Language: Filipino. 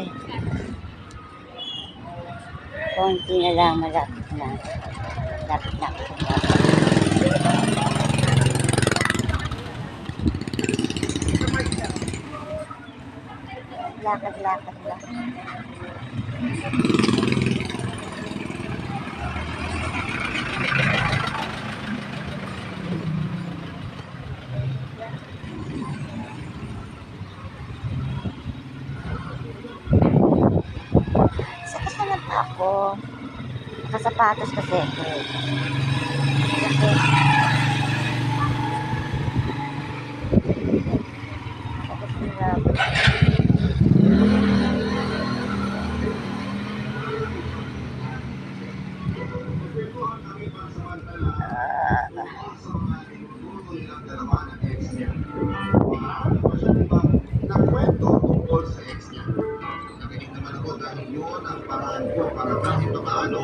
Ay. Konti na lang, malapit na. Malapit na ako. Lakad-lakad. Ako. Nakasapatos kasi. Kasi, tapos hirap. Yun ang paraan ko para kahit paano